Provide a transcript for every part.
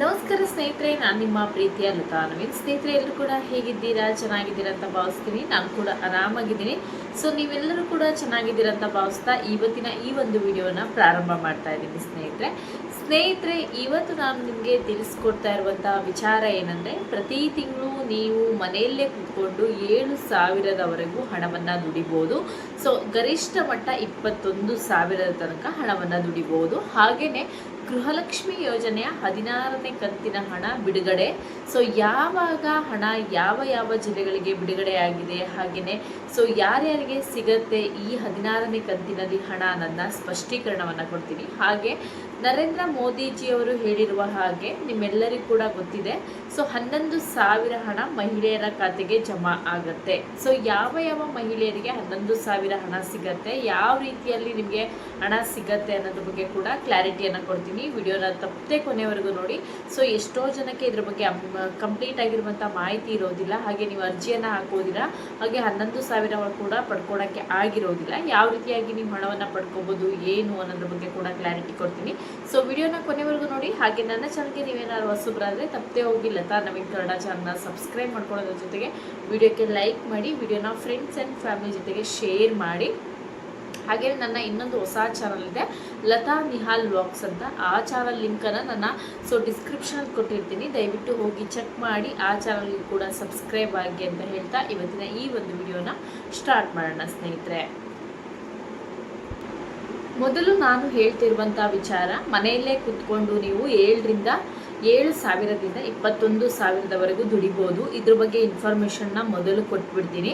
ನಮಸ್ಕಾರ ಸ್ನೇಹಿತರೆ, ನಾನು ನಿಮ್ಮ ಪ್ರೀತಿಯ ಲತಾ ನವೀನ್. ಸ್ನೇಹಿತರೆ, ಎಲ್ಲರೂ ಕೂಡ ಹೇಗಿದ್ದೀರಾ? ಚೆನ್ನಾಗಿದ್ದೀರಾ ಅಂತ ಭಾವಿಸ್ತೀನಿ. ನಾನು ಕೂಡ ಆರಾಮಾಗಿದ್ದೀನಿ. ಸೊ ನೀವೆಲ್ಲರೂ ಕೂಡ ಚೆನ್ನಾಗಿದ್ದೀರಾ ಅಂತ ಭಾವಿಸ್ತಾ ಇವತ್ತಿನ ಈ ಒಂದು ವಿಡಿಯೋನ ಪ್ರಾರಂಭ ಮಾಡ್ತಾ ಇದ್ದೀನಿ ಸ್ನೇಹಿತರೆ. ಸ್ನೇಹಿತರೆ, ಇವತ್ತು ನಾನು ನಿಮಗೆ ತಿಳಿಸ್ಕೊಡ್ತಾ ಇರುವಂಥ ವಿಚಾರ ಏನಂದರೆ, ಪ್ರತಿ ತಿಂಗಳು ನೀವು ಮನೆಯಲ್ಲೇ ಕೂತ್ಕೊಂಡು ಏಳು ಸಾವಿರದವರೆಗೂ ಹಣವನ್ನು ದುಡಿಬೋದು. ಸೊ ಗರಿಷ್ಠ ಮಟ್ಟ ಇಪ್ಪತ್ತೊಂದು ಸಾವಿರದ ತನಕ ಹಣವನ್ನು ದುಡಿಬೋದು. ಹಾಗೆಯೇ ಗೃಹಲಕ್ಷ್ಮಿ ಯೋಜನೆಯ ಹದಿನಾರನೇ ಕಂತಿನ ಹಣ ಬಿಡುಗಡೆ. ಸೊ ಯಾವಾಗ ಹಣ ಯಾವ ಯಾವ ಜಿಲ್ಲೆಗಳಿಗೆ ಬಿಡುಗಡೆಯಾಗಿದೆ ಹಾಗೆಯೇ ಸೊ ಯಾರ್ಯಾರಿಗೆ ಸಿಗತ್ತೆ ಈ ಹದಿನಾರನೇ ಕಂತಿನಲ್ಲಿ ಹಣ ನನ್ನ ಸ್ಪಷ್ಟೀಕರಣವನ್ನು ಕೊಡ್ತೀನಿ. ಹಾಗೆ ನರೇಂದ್ರ ಮೋದಿಜಿಯವರು ಹೇಳಿರುವ ಹಾಗೆ ನಿಮ್ಮೆಲ್ಲರಿಗೂ ಕೂಡ ಗೊತ್ತಿದೆ. ಸೊ, ಹನ್ನೊಂದು ಸಾವಿರ ಹಣ ಮಹಿಳೆಯರ ಖಾತೆಗೆ ಜಮಾ ಆಗುತ್ತೆ. ಸೊ, ಯಾವ ಯಾವ ಮಹಿಳೆಯರಿಗೆ ಹನ್ನೊಂದು ಸಾವಿರ ಹಣ ಸಿಗತ್ತೆ, ಯಾವ ರೀತಿಯಲ್ಲಿ ನಿಮಗೆ ಹಣ ಸಿಗತ್ತೆ ಅನ್ನೋದ್ರ ಬಗ್ಗೆ ಕೂಡ ಕ್ಲಾರಿಟಿಯನ್ನು ಕೊಡ್ತೀನಿ. ವಿಡಿಯೋನ ತಪ್ಪದೆ ಕೊನೆವರೆಗೂ ನೋಡಿ. ಸೊ, ಎಷ್ಟೋ ಜನಕ್ಕೆ ಇದ್ರ ಬಗ್ಗೆ ಕಂಪ್ಲೀಟ್ ಆಗಿರುವಂಥ ಮಾಹಿತಿ ಇರೋದಿಲ್ಲ. ಹಾಗೆ ನೀವು ಅರ್ಜಿಯನ್ನು ಹಾಕೋದಿಲ್ಲ ಹಾಗೆ ಹನ್ನೊಂದು ಸಾವಿರ ಕೂಡ ಪಡ್ಕೊಳಕ್ಕೆ ಆಗಿರೋದಿಲ್ಲ. ಯಾವ ರೀತಿಯಾಗಿ ನೀವು ಹಣವನ್ನು ಪಡ್ಕೋಬೋದು, ಏನು ಅನ್ನೋದ್ರ ಬಗ್ಗೆ ಕೂಡ ಕ್ಲಾರಿಟಿ ಕೊಡ್ತೀನಿ. ಸೊ ವಿಡಿಯೋನ ಕೊನೆವರೆಗೂ ನೋಡಿ. ಹಾಗೆ ನನ್ನ ಚಾನಲ್ಗೆ ನೀವೇನಾದ್ರು ಹೊಸಬ್ರಾದರೆ ತಪ್ಪದೆ ಹೋಗಿ ಲತಾ ನವೀನ್ ಕನ್ನಡ ಚಾನಲ್ನ ಸಬ್ಸ್ಕ್ರೈಬ್ ಮಾಡ್ಕೊಳ್ಳೋದ್ರ ಜೊತೆಗೆ ವಿಡಿಯೋಕ್ಕೆ ಲೈಕ್ ಮಾಡಿ ವಿಡಿಯೋನ ಫ್ರೆಂಡ್ಸ್ ಆ್ಯಂಡ್ ಫ್ಯಾಮಿಲಿ ಜೊತೆಗೆ ಶೇರ್ ಮಾಡಿ. ಹಾಗೆ ನನ್ನ ಇನ್ನೊಂದು ಹೊಸ ಚಾನಲ್ ಇದೆ, ಲತಾ ನಿಹಾಲ್ ವ್ಲಾಗ್ಸ್ ಅಂತ. ಆ ಚಾನಲ್ ಲಿಂಕನ್ನು ನನ್ನ ಸೊ ಡಿಸ್ಕ್ರಿಪ್ಷನಲ್ಲಿ ಕೊಟ್ಟಿರ್ತೀನಿ. ದಯವಿಟ್ಟು ಹೋಗಿ ಚೆಕ್ ಮಾಡಿ, ಆ ಚಾನಲ್ಗೆ ಕೂಡ ಸಬ್ಸ್ಕ್ರೈಬ್ ಆಗಿ ಅಂತ ಹೇಳ್ತಾ ಇವತ್ತಿನ ಈ ಒಂದು ವಿಡಿಯೋನ ಸ್ಟಾರ್ಟ್ ಮಾಡೋಣ ಸ್ನೇಹಿತರೆ. ಮೊದಲು ನಾನು ಹೇಳ್ತಿರುವಂಥ ವಿಚಾರ, ಮನೆಯಲ್ಲೇ ಕುತ್ಕೊಂಡು ನೀವು ಏಳರಿಂದ ಏಳು ಸಾವಿರದಿಂದ ಇಪ್ಪತ್ತೊಂದು ಸಾವಿರದವರೆಗೂ ದುಡಿಬೋದು. ಇದ್ರ ಬಗ್ಗೆ ಇನ್ಫಾರ್ಮೇಷನ್ನ ಮೊದಲು ಕೊಟ್ಬಿಡ್ತೀನಿ.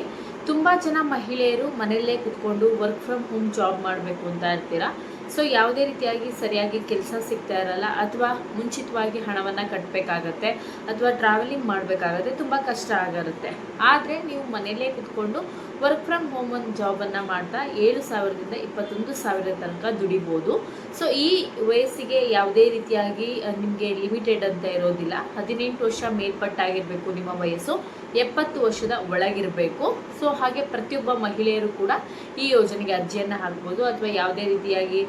ತುಂಬ ಜನ ಮಹಿಳೆಯರು ಮನೆಯಲ್ಲೇ ಕುತ್ಕೊಂಡು ವರ್ಕ್ ಫ್ರಮ್ ಹೋಮ್ ಜಾಬ್ ಮಾಡಬೇಕು ಅಂತ ಇರ್ತೀರಾ? ಸೊ ಯಾವುದೇ ರೀತಿಯಾಗಿ ಸರಿಯಾಗಿ ಕೆಲಸ ಸಿಗ್ತಾ ಇರಲ್ಲ ಅಥವಾ ಮುಂಚಿತವಾಗಿ ಹಣವನ್ನು ಕಟ್ಟಬೇಕಾಗತ್ತೆ ಅಥವಾ ಟ್ರಾವೆಲಿಂಗ್ ಮಾಡಬೇಕಾಗತ್ತೆ, ತುಂಬ ಕಷ್ಟ ಆಗಿರುತ್ತೆ ಆದರೆ ನೀವು ಮನೆಯಲ್ಲೇ ಕುತ್ಕೊಂಡು ವರ್ಕ್ ಫ್ರಮ್ ಹೋಮ್ ಒಂದು ಜಾಬನ್ನು ಮಾಡ್ತಾ ಏಳು ಸಾವಿರದಿಂದ ಇಪ್ಪತ್ತೊಂದು ಸಾವಿರದ ತನಕ ದುಡಿಬೋದು. ಸೊ ಈ ವಯಸ್ಸಿಗೆ ಯಾವುದೇ ರೀತಿಯಾಗಿ ನಿಮಗೆ ಲಿಮಿಟೆಡ್ ಅಂತ ಇರೋದಿಲ್ಲ. ಹದಿನೆಂಟು ವರ್ಷ ಮೇಲ್ಪಟ್ಟಾಗಿರಬೇಕು ನಿಮ್ಮ ವಯಸ್ಸು. ಎಪ್ಪತ್ತು ವರ್ಷದ ಒಳಗಿರಬೇಕು. ಸೊ ಹಾಗೆ ಪ್ರತಿಯೊಬ್ಬ ಮಹಿಳೆಯರು ಕೂಡ ಈ ಯೋಜನೆಗೆ ಅರ್ಜಿಯನ್ನು ಹಾಕ್ಬೋದು. ಅಥವಾ ಯಾವುದೇ ರೀತಿಯಾಗಿ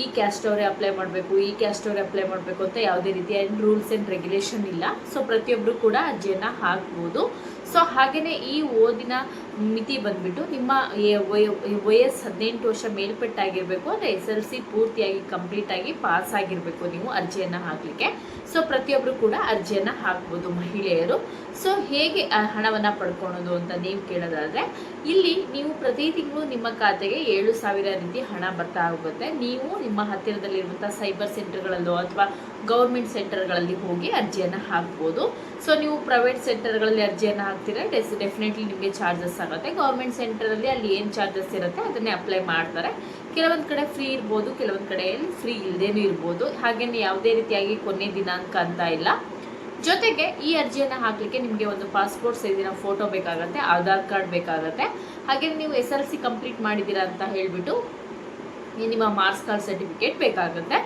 ಈ ಕ್ಯಾಸ್ಟ್ ಅವರೇ ಅಪ್ಲೈ ಮಾಡಬೇಕು, ಈ ಕ್ಯಾಸ್ಟ್ ಅವರೇ ಅಪ್ಲೈ ಮಾಡಬೇಕು ಅಂತ ಯಾವುದೇ ರೀತಿಯ ರೂಲ್ಸ್ ಆ್ಯಂಡ್ ರೆಗ್ಯುಲೇಷನ್ ಇಲ್ಲ. ಸೊ ಪ್ರತಿಯೊಬ್ಬರು ಕೂಡ ಅರ್ಜಿಯನ್ನು ಹಾಕ್ಬೋದು. ಸೊ ಹಾಗೆಯೇ ಈ ಓದಿನ ಮಿತಿ ಬಂದ್ಬಿಟ್ಟು ನಿಮ್ಮ ವಯಸ್ಸು ಹದಿನೆಂಟು ವರ್ಷ ಮೇಲ್ಪಟ್ಟಾಗಿರಬೇಕು, ಅಂದರೆ ಎಸ್ ಎಲ್ ಸಿ ಪೂರ್ತಿಯಾಗಿ ಕಂಪ್ಲೀಟಾಗಿ ಪಾಸ್ ಆಗಿರಬೇಕು ನೀವು ಅರ್ಜಿಯನ್ನು ಹಾಕಲಿಕ್ಕೆ. ಸೊ ಪ್ರತಿಯೊಬ್ಬರು ಕೂಡ ಅರ್ಜಿಯನ್ನು ಹಾಕ್ಬೋದು ಮಹಿಳೆಯರು. ಸೊ ಹೇಗೆ ಹಣವನ್ನು ಪಡ್ಕೊಳೋದು ಅಂತ ನೀವು ಕೇಳೋದಾದರೆ, ಇಲ್ಲಿ ನೀವು ಪ್ರತಿ ತಿಂಗಳು ನಿಮ್ಮ ಖಾತೆಗೆ ಏಳು ಸಾವಿರ ರೀತಿ ಹಣ ಬರ್ತಾ ಹೋಗುತ್ತೆ. ನೀವು ನಿಮ್ಮ ಹತ್ತಿರದಲ್ಲಿರುವಂಥ ಸೈಬರ್ ಸೆಂಟರ್ಗಳಲ್ಲೋ ಅಥವಾ ಗೌರ್ಮೆಂಟ್ ಸೆಂಟರ್ಗಳಲ್ಲಿ ಹೋಗಿ ಅರ್ಜಿಯನ್ನು ಹಾಕ್ಬೋದು. ಸೊ ನೀವು ಪ್ರೈವೇಟ್ ಸೆಂಟರ್ಗಳಲ್ಲಿ ಅರ್ಜಿಯನ್ನು ಹಾಕ್ತೀರಾ ಡೆಸ್ ಡೆಫಿನೆಟ್ಲಿ ನಿಮಗೆ ಚಾರ್ಜಸ್ ಆಗುತ್ತೆ. ಗೌರ್ಮೆಂಟ್ ಸೆಂಟರಲ್ಲಿ ಅಲ್ಲಿ ಏನು ಚಾರ್ಜಸ್ ಇರುತ್ತೆ ಅದನ್ನೇ ಅಪ್ಲೈ ಮಾಡ್ತಾರೆ. ಕೆಲವೊಂದು ಕಡೆ ಫ್ರೀ ಇರ್ಬೋದು, ಕೆಲವೊಂದು ಕಡೆಯಲ್ಲಿ ಫ್ರೀ ಇಲ್ಲದೇನೂ ಇರ್ಬೋದು. ಹಾಗೆಯೇ ಯಾವುದೇ ರೀತಿಯಾಗಿ ಕೊನೆ ದಿನಾಂಕ ಅಂತ ಇಲ್ಲ. ಜೊತೆಗೆ ಈ ಅರ್ಜಿಯನ್ನು ಹಾಕಲಿಕ್ಕೆ ನಿಮಗೆ ಒಂದು ಪಾಸ್ಪೋರ್ಟ್ ಸೈಜಿನ ಫೋಟೋ ಬೇಕಾಗುತ್ತೆ ಆಧಾರ್ ಕಾರ್ಡ್ ಬೇಕಾಗುತ್ತೆ. ಹಾಗೆ ನೀವು ಎಸ್ ಎಲ್ ಸಿ ಕಂಪ್ಲೀಟ್ ಮಾಡಿದ್ದೀರಾ ಅಂತ ಹೇಳಿಬಿಟ್ಟು ನಿಮ್ಮ ಮಾರ್ಕ್ಸ್ ಕಾರ್ಡ್ ಸರ್ಟಿಫಿಕೇಟ್ ಬೇಕಾಗುತ್ತೆ.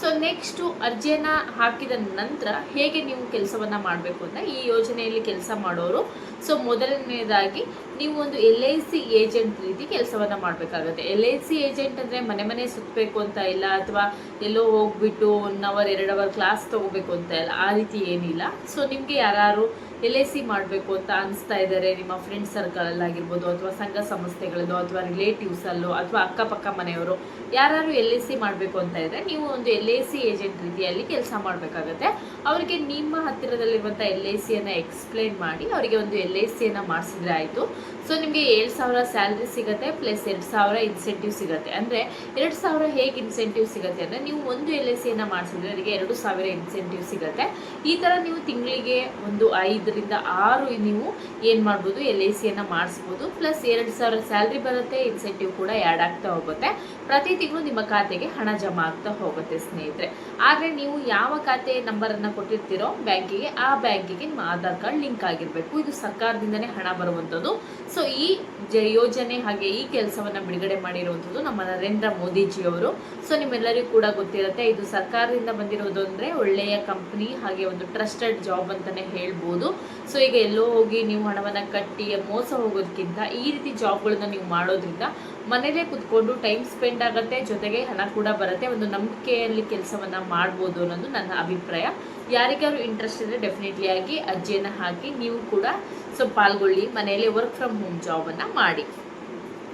ಸೊ ನೆಕ್ಸ್ಟು ಅರ್ಜಿಯನ್ನು ಹಾಕಿದ ನಂತರ ಹೇಗೆ ನೀವು ಕೆಲಸವನ್ನು ಮಾಡಬೇಕು ಅಂತ ಈ ಯೋಜನೆಯಲ್ಲಿ ಕೆಲಸ ಮಾಡೋರು. ಸೊ ಮೊದಲನೇದಾಗಿ ನೀವು ಒಂದು ಎಲ್ ಐ ಸಿ ಏಜೆಂಟ್ ರೀತಿ ಕೆಲಸವನ್ನು ಮಾಡಬೇಕಾಗುತ್ತೆ. ಎಲ್ ಐ ಸಿ ಏಜೆಂಟ್ ಅಂದರೆ ಮನೆ ಮನೆ ಸುತ್ತಬೇಕು ಅಂತ ಇಲ್ಲ, ಅಥವಾ ಎಲ್ಲೋ ಹೋಗ್ಬಿಟ್ಟು ಒನ್ ಅವರ್ ಎರಡು ಅವರ್ ಕ್ಲಾಸ್ ತೊಗೋಬೇಕು ಅಂತ ಇಲ್ಲ, ಆ ರೀತಿ ಏನಿಲ್ಲ. ಸೊ ನಿಮಗೆ ಯಾರು ಎಲ್ ಐ ಸಿ ಮಾಡಬೇಕು ಅಂತ ಅನಿಸ್ತಾ ಇದ್ದಾರೆ, ನಿಮ್ಮ ಫ್ರೆಂಡ್ ಸರ್ಕಲಲ್ಲಾಗಿರ್ಬೋದು ಅಥವಾ ಸಂಘ ಸಂಸ್ಥೆಗಳಲ್ಲೋ, ಅಥವಾ ರಿಲೇಟಿವ್ಸಲ್ಲೋ ಅಥವಾ ಅಕ್ಕಪಕ್ಕ ಮನೆಯವರು ಯಾರು ಎಲ್ ಐ ಸಿ ಮಾಡಬೇಕು ಅಂತ ಇದ್ದರೆ ನೀವು ಒಂದು ಎಲ್ ಐ ಸಿ ಏಜೆಂಟ್ ರೀತಿಯಲ್ಲಿ ಕೆಲಸ ಮಾಡಬೇಕಾಗತ್ತೆ. ಅವರಿಗೆ ನಿಮ್ಮ ಹತ್ತಿರದಲ್ಲಿರುವಂಥ ಎಲ್ ಐ ಸಿಯನ್ನು ಎಕ್ಸ್ಪ್ಲೇನ್ ಮಾಡಿ ಅವರಿಗೆ ಒಂದು ಎಲ್ ಐ ಸಿಯನ್ನು ಮಾಡಿಸಿದ್ರೆ ಆಯಿತು. ಸೊ ನಿಮಗೆ ಏಳು ಸಾವಿರ ಸ್ಯಾಲ್ರಿ ಸಿಗುತ್ತೆ ಪ್ಲಸ್ ಎರಡು ಸಾವಿರ ಇನ್ಸೆಂಟಿವ್ ಸಿಗುತ್ತೆ. ಅಂದರೆ ಎರಡು ಸಾವಿರ ಹೇಗೆ ಇನ್ಸೆಂಟಿವ್ ಸಿಗುತ್ತೆ ಅಂದರೆ ನೀವು ಒಂದು ಎಲ್ ಐ ಸಿಯನ್ನು ಮಾಡಿಸಿದ್ರೆ ಅವರಿಗೆ ಎರಡು ಸಾವಿರ ಇನ್ಸೆಂಟಿವ್ ಸಿಗುತ್ತೆ. ಈ ಥರ ನೀವು ತಿಂಗಳಿಗೆ ಒಂದು ಐದರಿಂದ ಆರು ನೀವು ಏನು ಮಾಡ್ಬೋದು ಎಲ್ ಐ ಸಿಯನ್ನು ಮಾಡಿಸ್ಬೋದು. ಪ್ಲಸ್ ಎರಡು ಸಾವಿರ ಸ್ಯಾಲ್ರಿ ಬರುತ್ತೆ ಇನ್ಸೆಂಟಿವ್ ಕೂಡ ಆ್ಯಡ್ ಆಗ್ತಾ ಹೋಗುತ್ತೆ. ಪ್ರತಿ ತಿಂಗಳು ನಿಮ್ಮ ಖಾತೆಗೆ ಹಣ ಜಮಾ ಆಗ್ತಾ ಹೋಗುತ್ತೆ ಆದರೆ ನೀವು ಯಾವ ಖಾತೆ ನಂಬರನ್ನು ಕೊಟ್ಟಿರ್ತೀರೋ ಬ್ಯಾಂಕಿಗೆ, ಆ ಬ್ಯಾಂಕಿಗೆ ನಿಮ್ಮ ಆಧಾರ್ ಕಾರ್ಡ್ ಲಿಂಕ್ ಆಗಿರಬೇಕು. ಇದು ಸರ್ಕಾರದಿಂದನೇ ಹಣ ಬರುವಂಥದ್ದು. ಸೊ, ಈ ಯೋಜನೆ ಹಾಗೆ ಈ ಕೆಲಸವನ್ನು ಬಿಡುಗಡೆ ಮಾಡಿರುವಂಥದ್ದು ನಮ್ಮ ನರೇಂದ್ರ ಮೋದಿಜಿಯವರು. ಸೊ, ನಿಮ್ಮೆಲ್ಲರಿಗೂ ಕೂಡ ಗೊತ್ತಿರುತ್ತೆ, ಇದು ಸರ್ಕಾರದಿಂದ ಬಂದಿರೋದು ಅಂದರೆ ಒಳ್ಳೆಯ ಕಂಪ್ನಿ ಹಾಗೆ ಒಂದು ಟ್ರಸ್ಟೆಡ್ ಜಾಬ್ ಅಂತಲೇ ಹೇಳ್ಬೋದು. ಸೊ, ಈಗ ಎಲ್ಲೋ ಹೋಗಿ ನೀವು ಹಣವನ್ನು ಕಟ್ಟಿ ಮೋಸ ಹೋಗೋದಕ್ಕಿಂತ ಈ ರೀತಿ ಜಾಬ್ಗಳನ್ನ ನೀವು ಮಾಡೋದ್ರಿಂದ ಮನೇಲೇ ಕುತ್ಕೊಂಡು ಟೈಮ್ ಸ್ಪೆಂಡ್ ಆಗುತ್ತೆ, ಜೊತೆಗೆ ಹಣ ಕೂಡ ಬರುತ್ತೆ. ಒಂದು ನಂಬಿಕೆಯಲ್ಲಿ ಕೆಲಸವನ್ನ ಮಾಡ್ಬೋದು ಅನ್ನೋದು ನನ್ನ ಅಭಿಪ್ರಾಯ. ಯಾರಿಗಾದ್ರು ಇಂಟ್ರೆಸ್ಟ್ ಇದ್ರೆ ಡೆಫಿನೆಟ್ಲಿ ಆಗಿ ಅಜ್ಜಿಯನ್ನ ಹಾಕಿ ನೀವು ಕೂಡ ಸೊ ಪಾಲ್ಗೊಳ್ಳಿ, ಮನೆಯಲ್ಲೇ ವರ್ಕ್ ಫ್ರಮ್ ಹೋಮ್ ಜಾಬನ್ನು ಮಾಡಿ.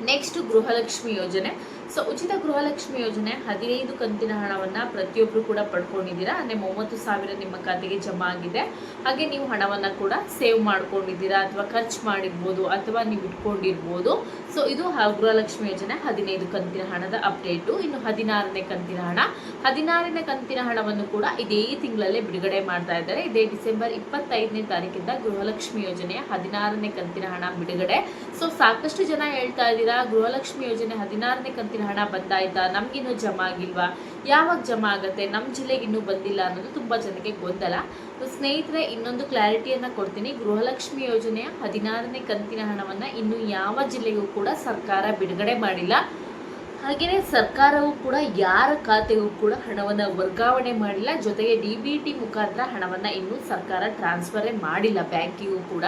ನೆಕ್ಸ್ಟ್ ಗೃಹಲಕ್ಷ್ಮಿ ಯೋಜನೆ. ಸೊ ಉಚಿತ ಗೃಹಲಕ್ಷ್ಮಿ ಯೋಜನೆ ಹದಿನೈದು ಕಂತಿನ ಹಣವನ್ನು ಪ್ರತಿಯೊಬ್ಬರು ಕೂಡ ಪಡ್ಕೊಂಡಿದ್ದೀರಾ? ಅಂದರೆ ಮೂವತ್ತು ಸಾವಿರ ನಿಮ್ಮ ಖಾತೆಗೆ ಜಮಾ ಆಗಿದೆ. ಹಾಗೆ ನೀವು ಹಣವನ್ನು ಕೂಡ ಸೇವ್ ಮಾಡ್ಕೊಂಡಿದ್ದೀರಾ ಅಥವಾ ಖರ್ಚು ಮಾಡಿರ್ಬೋದು ಅಥವಾ ನೀವು ಇಟ್ಕೊಂಡಿರ್ಬೋದು. ಸೊ ಇದು ಗೃಹಲಕ್ಷ್ಮಿ ಯೋಜನೆ ಹದಿನೈದು ಕಂತಿನ ಹಣದ ಅಪ್ಡೇಟು. ಇನ್ನು ಹದಿನಾರನೇ ಕಂತಿನ ಹಣ. ಹದಿನಾರನೇ ಕಂತಿನ ಹಣವನ್ನು ಕೂಡ ಇದೇ ತಿಂಗಳಲ್ಲೇ ಬಿಡುಗಡೆ ಮಾಡ್ತಾ ಇದ್ದಾರೆ. ಇದೇ ಡಿಸೆಂಬರ್ ಇಪ್ಪತ್ತೈದನೇ ತಾರೀಕಿಂದ ಗೃಹಲಕ್ಷ್ಮಿ ಯೋಜನೆಯ ಹದಿನಾರನೇ ಕಂತಿನ ಹಣ ಬಿಡುಗಡೆ. ಸೊ ಸಾಕಷ್ಟು ಜನ ಹೇಳ್ತಾ ಇದ್ದೀರಾ, ಗೃಹಲಕ್ಷ್ಮಿ ಯೋಜನೆ ಹದಿನಾರನೇ ಕಂತಿನ ಹಣ ಬಂದಾಯ್ತಾ ನಮ್ಗಿನ್ನೂ ಜಮಾ ಆಗಿಲ್ವಾ? ಯಾವಾಗ ಜಮಾ ಆಗುತ್ತೆ? ನಮ್ಮ ಜಿಲ್ಲೆಗೆ ಇನ್ನೂ ಬಂದಿಲ್ಲ ಅನ್ನೋದು ತುಂಬ ಜನಕ್ಕೆ ಗೊಂದಲ. ಸ್ನೇಹಿತರೆ, ಇನ್ನೊಂದು ಕ್ಲಾರಿಟಿಯನ್ನು ಕೊಡ್ತೀನಿ. ಗೃಹಲಕ್ಷ್ಮಿ ಯೋಜನೆಯ ಹದಿನಾರನೇ ಕಂತಿನ ಹಣವನ್ನು ಇನ್ನು ಯಾವ ಜಿಲ್ಲೆಗೂ ಕೂಡ ಸರ್ಕಾರ ಬಿಡುಗಡೆ ಮಾಡಿಲ್ಲ. ಹಾಗೆಯೇ ಸರ್ಕಾರವು ಕೂಡ ಯಾರ ಖಾತೆಗೂ ಕೂಡ ಹಣವನ್ನು ವರ್ಗಾವಣೆ ಮಾಡಿಲ್ಲ. ಜೊತೆಗೆ ಡಿ ಬಿ ಟಿ ಮುಖಾಂತರ ಹಣವನ್ನು ಇನ್ನೂ ಸರ್ಕಾರ ಟ್ರಾನ್ಸ್ಫರೇ ಮಾಡಿಲ್ಲ. ಬ್ಯಾಂಕಿಗೂ ಕೂಡ.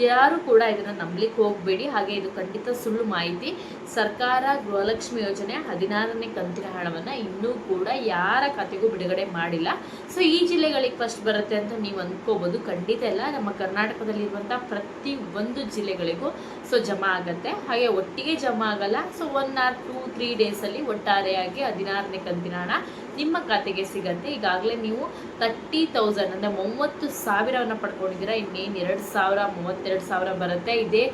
ಯಾರು ಕೂಡ ಇದನ್ನು ನಂಬಲಿಕ್ಕೆ ಹೋಗಬೇಡಿ. ಹಾಗೆ ಇದು ಖಂಡಿತ ಸುಳ್ಳು ಮಾಹಿತಿ. ಸರ್ಕಾರ ಗೃಹಲಕ್ಷ್ಮಿ ಯೋಜನೆ ಹದಿನಾರನೇ ಕಂತಿನ ಹಣವನ್ನು ಇನ್ನೂ ಕೂಡ ಯಾರ ಖಾತೆಗೂ ಬಿಡುಗಡೆ ಮಾಡಿಲ್ಲ. ಸೊ ಈ ಜಿಲ್ಲೆಗಳಿಗೆ ಫಸ್ಟ್ ಬರುತ್ತೆ ಅಂತ ನೀವು ಅಂದ್ಕೋಬೋದು ಖಂಡಿತ ಇಲ್ಲ. ನಮ್ಮ ಕರ್ನಾಟಕದಲ್ಲಿರುವಂಥ ಪ್ರತಿ ಒಂದು ಜಿಲ್ಲೆಗಳಿಗೂ ಸೊ ಜಮಾ ಆಗುತ್ತೆ. ಹಾಗೆ ಒಟ್ಟಿಗೆ ಜಮಾ ಆಗಲ್ಲ. So one or two three ಡೇಸಲ್ಲಿ ಒಟ್ಟಾರೆಯಾಗಿ ಹದಿನಾರನೇ ಕಂತಿನ ಹಣ ನಿಮ್ಮ ಖಾತೆಗೆ ಸಿಗತ್ತೆ. ಈಗಾಗಲೇ ನೀವು ತರ್ಟಿ ತೌಸಂಡ್ ಅಂದರೆ ಮೂವತ್ತು ಸಾವಿರವನ್ನು ಪಡ್ಕೊಂಡಿದ್ದೀರಾ. ಇನ್ನೇನು ಎರಡು ಸಾವಿರ, ಮೂವತ್ತೆರಡು ಸಾವಿರ ಬರುತ್ತೆ. ಇದೇ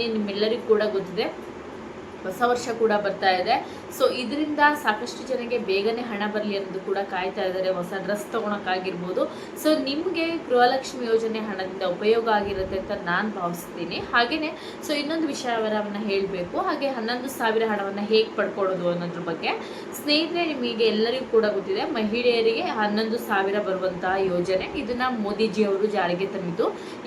ನಿಮ್ಮೆಲ್ಲರಿಗೂ ಕೂಡ ಗೊತ್ತಿದೆ. ಹೊಸ ವರ್ಷ ಕೂಡ ಬರ್ತಾ ಇದೆ. ಸೊ ಇದರಿಂದ ಸಾಕಷ್ಟು ಜನಕ್ಕೆ ಬೇಗನೆ ಹಣ ಬರಲಿ ಅನ್ನೋದು ಕೂಡ ಕಾಯ್ತಾ ಇದ್ದಾರೆ. ಹೊಸ ಡ್ರೆಸ್ ತೊಗೊಳಕ್ಕಾಗಿರ್ಬೋದು ಸೊ ನಿಮಗೆ ಗೃಹಲಕ್ಷ್ಮಿ ಯೋಜನೆ ಹಣದಿಂದ ಉಪಯೋಗ ಆಗಿರುತ್ತೆ ಅಂತ ನಾನು ಭಾವಿಸ್ತೀನಿ. ಹಾಗೆಯೇ ಸೊ ಇನ್ನೊಂದು ವಿಷಯವರವನ್ನು ಹೇಳಬೇಕು. ಹಾಗೆ ಹನ್ನೊಂದು ಸಾವಿರ ಹಣವನ್ನು ಹೇಗೆ ಪಡ್ಕೊಳ್ಳೋದು ಅನ್ನೋದ್ರ ಬಗ್ಗೆ. ಸ್ನೇಹಿತರೆ, ನಿಮಗೆ ಎಲ್ಲರಿಗೂ ಕೂಡ ಗೊತ್ತಿದೆ, ಮಹಿಳೆಯರಿಗೆ ಹನ್ನೊಂದು ಸಾವಿರ ಬರುವಂತಹ ಯೋಜನೆ ಇದನ್ನ ಮೋದಿಜಿಯವರು ಜಾರಿಗೆ ತಂದಿದ್ದು.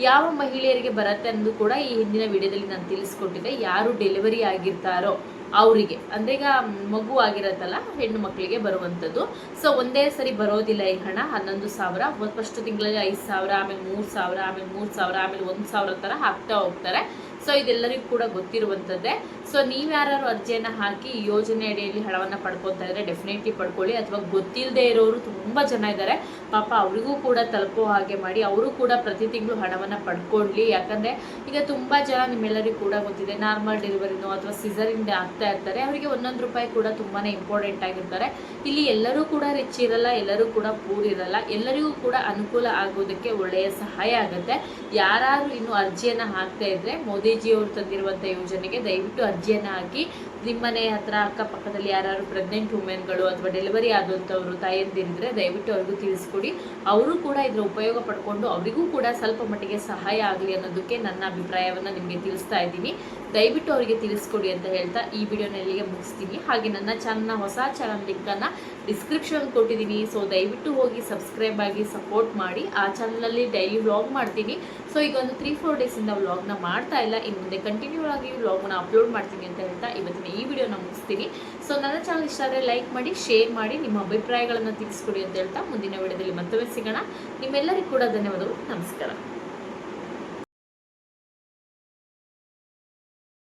ಯಾವ ಮಹಿಳೆಯರಿಗೆ ಬರುತ್ತೆ ಅನ್ನೋದು ಕೂಡ ಈ ಹಿಂದಿನ ವಿಡಿಯೋದಲ್ಲಿ ನಾನು ತಿಳಿಸ್ಕೊಟ್ಟಿದ್ದೆ. ಯಾರು ಡೆಲಿವರಿ ಆಗಿರ್ತಾರೋ ಅವರಿಗೆ. ಅಂದರೆ ಈಗ ಮಗು ಆಗಿರತ್ತಲ್ಲ ಹೆಣ್ಣು ಮಕ್ಕಳಿಗೆ ಬರುವಂಥದ್ದು. ಸೊ ಒಂದೇ ಸರಿ ಬರೋದಿಲ್ಲ ಈ ಹಣ, ಹನ್ನೊಂದು ಸಾವಿರ. ಫಸ್ಟ್ ತಿಂಗಳಲ್ಲಿ ಐದು ಸಾವಿರ, ಆಮೇಲೆ ಮೂರು ಸಾವಿರ, ಆಮೇಲೆ ಮೂರು ಸಾವಿರ, ಆಮೇಲೆ ಒಂದು ಸಾವಿರ ಥರ ಹಾಕ್ತಾ ಹೋಗ್ತಾರೆ. ಸೊ ಇದೆಲ್ಲರಿಗೂ ಕೂಡ ಗೊತ್ತಿರುವಂಥದ್ದೇ ಸೊ ನೀವು ಯಾರು ಅರ್ಜಿಯನ್ನು ಹಾಕಿ ಈ ಯೋಜನೆ ಅಡಿಯಲ್ಲಿ ಹಣವನ್ನು ಪಡ್ಕೊತಾ ಇದ್ರೆ ಡೆಫಿನೆಟ್ಲಿ ಪಡ್ಕೊಳ್ಳಿ. ಅಥವಾ ಗೊತ್ತಿಲ್ಲದೆ ಇರೋರು ತುಂಬ ಜನ ಇದ್ದಾರೆ ಪಾಪ ಅವರಿಗೂ ಕೂಡ ತಲುಪೋ ಹಾಗೆ ಮಾಡಿ ಅವರು ಕೂಡ ಪ್ರತಿ ತಿಂಗಳು ಹಣವನ್ನು ಪಡ್ಕೊಳ್ಳಿ. ಯಾಕಂದರೆ ಈಗ ತುಂಬ ಜನ ನಿಮ್ಮೆಲ್ಲರಿಗೂ ಕೂಡ ಗೊತ್ತಿದೆ. ನಾರ್ಮಲ್ ಡೆಲಿವರಿನೋ ಅಥವಾ ಸಿಸರಿಂದ ಆಗ್ತಾ ಇರ್ತಾರೆ. ಅವರಿಗೆ ಒಂದೊಂದು ರೂಪಾಯಿ ಕೂಡ ತುಂಬಾ ಇಂಪಾರ್ಟೆಂಟ್ ಆಗಿರ್ತಾರೆ. ಇಲ್ಲಿ ಎಲ್ಲರೂ ಕೂಡ ರಿಚ್ ಇರಲ್ಲ, ಎಲ್ಲರೂ ಕೂಡ ಪೂರ್ ಇರಲ್ಲ. ಎಲ್ಲರಿಗೂ ಕೂಡ ಅನುಕೂಲ ಆಗೋದಕ್ಕೆ ಒಳ್ಳೆಯ ಸಹಾಯ ಆಗುತ್ತೆ. ಯಾರು ಇನ್ನು ಅರ್ಜಿಯನ್ನು ಹಾಕ್ತಾ ಇದ್ರೆ ಮೋದಿಜಿಯವರು ತಂದಿರುವಂಥ ಯೋಜನೆಗೆ ದಯವಿಟ್ಟು ಅರ್ಜಿಯನ್ನು ಹಾಕಿ. ನಿಮ್ಮನೆ ಹತ್ರ ಅಕ್ಕಪಕ್ಕದಲ್ಲಿ ಯಾರು ಪ್ರೆಗ್ನೆಂಟ್ ವುಮೆನ್ಗಳು ಅಥವಾ ಡೆಲಿವರಿ ಆದಂಥವ್ರು ತಾಯಂದಿರಿದ್ರೆ ದಯವಿಟ್ಟು ಅವ್ರಿಗೂ ತಿಳಿಸ್ಕೊಡಿ. ಅವರು ಕೂಡ ಇದರ ಉಪಯೋಗ ಪಡ್ಕೊಂಡು ಅವರಿಗೂ ಕೂಡ ಸ್ವಲ್ಪ ಮಟ್ಟಿಗೆ ಸಹಾಯ ಆಗಲಿ ಅನ್ನೋದಕ್ಕೆ ನನ್ನ ಅಭಿಪ್ರಾಯವನ್ನು ನಿಮಗೆ ತಿಳಿಸ್ತಾ ಇದ್ದೀನಿ. ದಯವಿಟ್ಟು ಅವರಿಗೆ ತಿಳಿಸ್ಕೊಡಿ ಅಂತ ಹೇಳ್ತಾ ಈ ವಿಡಿಯೋನ ಮುಗಿಸ್ತೀನಿ. ಹಾಗೆ ನನ್ನ ಚಾನಲ್ನ ಹೊಸ ಚಾನಲ್ ಲಿಂಕನ್ನು ಡಿಸ್ಕ್ರಿಪ್ಷನ್ ಕೊಟ್ಟಿದ್ದೀನಿ. ಸೊ ದಯವಿಟ್ಟು ಹೋಗಿ ಸಬ್ಸ್ಕ್ರೈಬ್ ಆಗಿ ಸಪೋರ್ಟ್ ಮಾಡಿ. ಆ ಚಾನಲಲ್ಲಿ ಡೈಲಿ ವ್ಲಾಗ್ ಮಾಡ್ತೀನಿ. ಸೊ ಈಗ ಒಂದು ತ್ರೀ ಫೋರ್ ಡೇಸಿಂದ ವ್ಲಾಗ್ನ ಮಾಡ್ತಾ ಇಲ್ಲ. ಇನ್ನು ಮುಂದೆ ಕಂಟಿನ್ಯೂ ಆಗಿ ವ್ಲಾಗ್ನ ಅಪ್ಲೋಡ್ ಮಾಡ್ತೀನಿ ಅಂತ ಹೇಳ್ತಾ ಇವತ್ತಿನ ಈ ವಿಡಿಯೋನ ಮುಗಿಸ್ತೀನಿ. ಸೊ ನನ್ನ ಚಾನಲ್ ಇಷ್ಟ ಆದರೆ ಲೈಕ್ ಮಾಡಿ ಶೇರ್ ಮಾಡಿ, ನಿಮ್ಮ ಅಭಿಪ್ರಾಯಗಳನ್ನು ತಿಳಿಸ್ಕೊಡಿ ಅಂತ ಹೇಳ್ತಾ ಮುಂದಿನ ವಿಡಿಯೋದಲ್ಲಿ ಮತ್ತೊಮ್ಮೆ ಸಿಗೋಣ. ನಿಮ್ಮೆಲ್ಲರಿಗೂ ಕೂಡ ಧನ್ಯವಾದಗಳು. ನಮಸ್ಕಾರ.